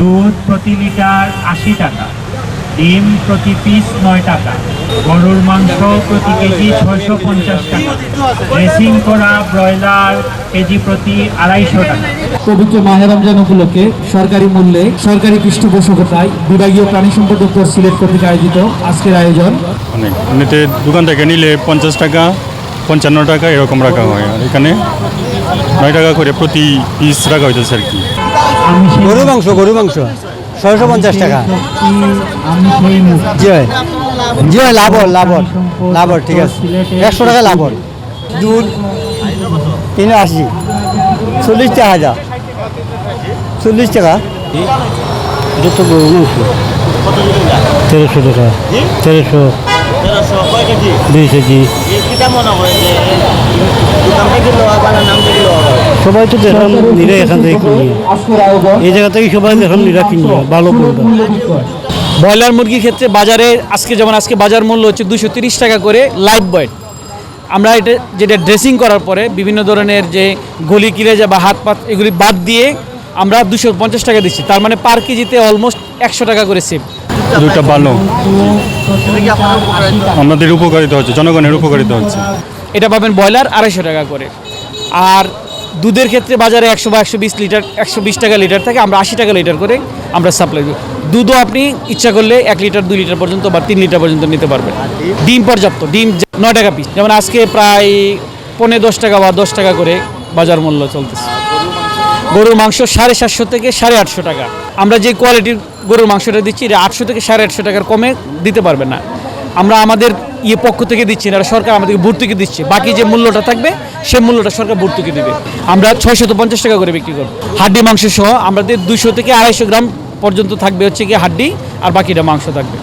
দুধ প্রতি লিটার আশি টাকা ডিম প্রতি পিস নয় টাকা গরুর মাংস প্রতি কেজি ছয়শো পঞ্চাশ টাকা ড্রেসিং করা ব্রয়লার কেজি প্রতি আড়াইশো টাকা। পবিত্র মাহে রমজান উপলক্ষে সরকারি মূল্যে সরকারি পৃষ্ঠপোষকতায় বিভাগীয় প্রাণী সম্পদ দপ্তর সিলেট কর্তৃক আয়োজিত আজকের আয়োজন। অনেক। এমনিতে দোকান থেকে নিলে পঞ্চাশ টাকা পঞ্চান্ন টাকা এরকম রাখা হয়। আর এখানে নয় টাকা করে প্রতি পিস রাখা হইতেছে আর কি। গরু মাংস গরু মাংস। ছয়শো পঞ্চাশ টাকা। আমি জি হয় জি হয় লাভর লাভর লাভর ঠিক আছে। একশো টাকা লাভর দুধ তিন আশি। চল্লিশ টাকা হাজার। চল্লিশ টাকা। এটা তো গরু মাংস। তেরোশো টাকা। তেরোশো। দুই কেজি। সবাই তো দেখলাম নিরে এখান থেকে কিনি এই জায়গা থেকে সবাই দেখলাম নিরা কিনি ভালো বিক্রয় ব্রয়লার মুরগির ক্ষেত্রে বাজারে আজকে যেমন আজকে বাজার মূল্য হচ্ছে দুশো তিরিশ টাকা করে লাইভ বয়েড আমরা এটা যেটা ড্রেসিং করার পরে বিভিন্ন ধরনের যে গলি কিরেজা বা হাত পাত এগুলি বাদ দিয়ে আমরা দুশো পঞ্চাশ টাকা দিচ্ছি। তার মানে পার কেজিতে অলমোস্ট একশো টাকা করে সেভ দুধটা ভালো আমাদের উপকারিতা হচ্ছে জনগণের উপকারিতা হচ্ছে। এটা পাবেন ব্রয়লার আড়াইশো টাকা করে। আর দুধের ক্ষেত্রে বাজারে একশো বা একশো বিশ লিটার, একশো বিশ টাকা লিটার থাকে আমরা আশি টাকা লিটার করে আমরা সাপ্লাই দিই দুধও আপনি ইচ্ছা করলে এক লিটার, দুই লিটার পর্যন্ত বা তিন লিটার পর্যন্ত নিতে পারবেন। ডিম পর্যাপ্ত, ডিম নয় টাকা পিস যেমন আজকে প্রায় পৌনে দশ টাকা বা দশ টাকা করে বাজার মূল্য চলতেছে। গরুর মাংস সাড়ে সাতশো থেকে সাড়ে আটশো টাকা। আমরা যে কোয়ালিটির গরুর মাংসটা দিচ্ছি, এটা আটশো থেকে সাড়ে আটশো টাকার কমে দিতে পারবে না। আমরা আমাদের ইয়ে পক্ষ থেকে দিচ্ছি না সরকার আমাদেরকে ভর্তুকি দিচ্ছে। বাকি যে মূল্যটা থাকবে, সে মূল্যটা সরকার ভর্তুকি দেবে। আমরা ছয়শত পঞ্চাশ টাকা করে বিক্রি করব। হাড্ডি মাংস সহ আমাদের দুশো থেকে আড়াইশো গ্রাম পর্যন্ত থাকবে হচ্ছে কি হাড্ডি, আর বাকিটা মাংস থাকবে।